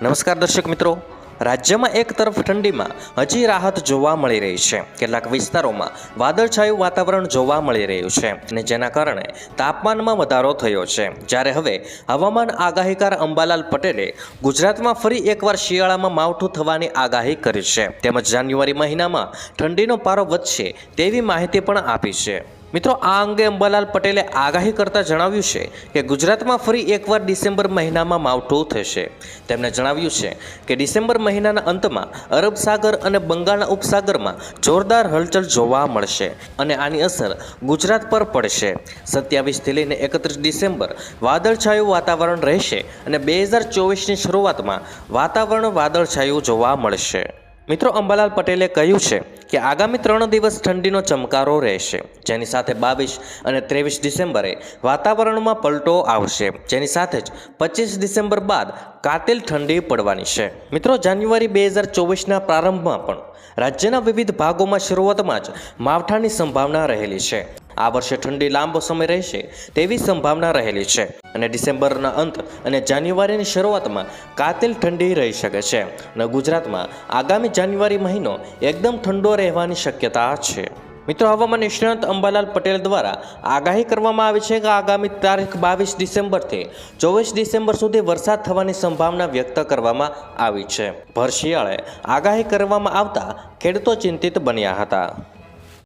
નમસ્કાર દર્શક મિત્રો. રાજ્યમાં એક તરફ ઠંડીમાં હજી રાહત જોવા મળી રહી છે. કેટલાક વિસ્તારોમાં વાદળછાયું વાતાવરણ જોવા મળી રહ્યું છે અને જેના કારણે તાપમાનમાં વધારો થયો છે. જ્યારે હવે હવામાન આગાહીકાર અંબાલાલ પટેલે ગુજરાતમાં ફરી એકવાર શિયાળામાં માવઠું થવાની આગાહી કરી છે. તેમજ જાન્યુઆરી મહિનામાં ઠંડીનો પારો વધશે તેવી માહિતી પણ આપી છે. મિત્રો, આ અંગે અંબાલાલ પટેલે આગાહી કરતા જણાવ્યું છે કે ગુજરાતમાં ફરી એકવાર ડિસેમ્બર મહિનામાં માવઠું થશે. તેમણે જણાવ્યું છે કે ડિસેમ્બર મહિનાના અંતમાં અરબ સાગર અને બંગાળના ઉપસાગરમાં જોરદાર હલચલ જોવા મળશે અને આની અસર ગુજરાત પર પડશે. સત્યાવીસથી લઈને એકત્રીસ ડિસેમ્બર વાદળછાયું વાતાવરણ રહેશે અને બે હજાર ચોવીસની શરૂઆતમાં વાતાવરણ વાદળછાયું જોવા મળશે. મિત્રો, અંબાલાલ પટેલે કહ્યું છે કે આગામી ત્રણ દિવસ ઠંડીનો ચમકારો રહેશે. જેની સાથે બાવીસ અને ત્રેવીસ ડિસેમ્બરે વાતાવરણમાં પલટો આવશે. જેની સાથે જ પચીસ ડિસેમ્બર બાદ કાતિલ ઠંડી પડવાની છે. મિત્રો, જાન્યુઆરી બે હજાર ચોવીસના પ્રારંભમાં પણ રાજ્યના વિવિધ ભાગોમાં શરૂઆતમાં જ માવઠાની સંભાવના રહેલી છે. આ વર્ષે ઠંડી લાંબો સમય રહેશે તેવી સંભાવના રહેલી છે. અને ડિસેમ્બરના અંત અને જાન્યુઆરીની શરૂઆતમાં કાતિલ ઠંડી રહી શકે છે. અને ગુજરાતમાં આગામી જાન્યુઆરી મહિનો એકદમ ઠંડો રહેવાની શક્યતા છે. મિત્રો, હવામાન નિષ્ણાંત અંબાલાલ પટેલ દ્વારા આગાહી કરવામાં આવી છે કે આગામી તારીખ બાવીસ ડિસેમ્બરથી ચોવીસ ડિસેમ્બર સુધી વરસાદ થવાની સંભાવના વ્યક્ત કરવામાં આવી છે. ભર શિયાળે આગાહી કરવામાં આવતા ખેડૂતો ચિંતિત બન્યા હતા.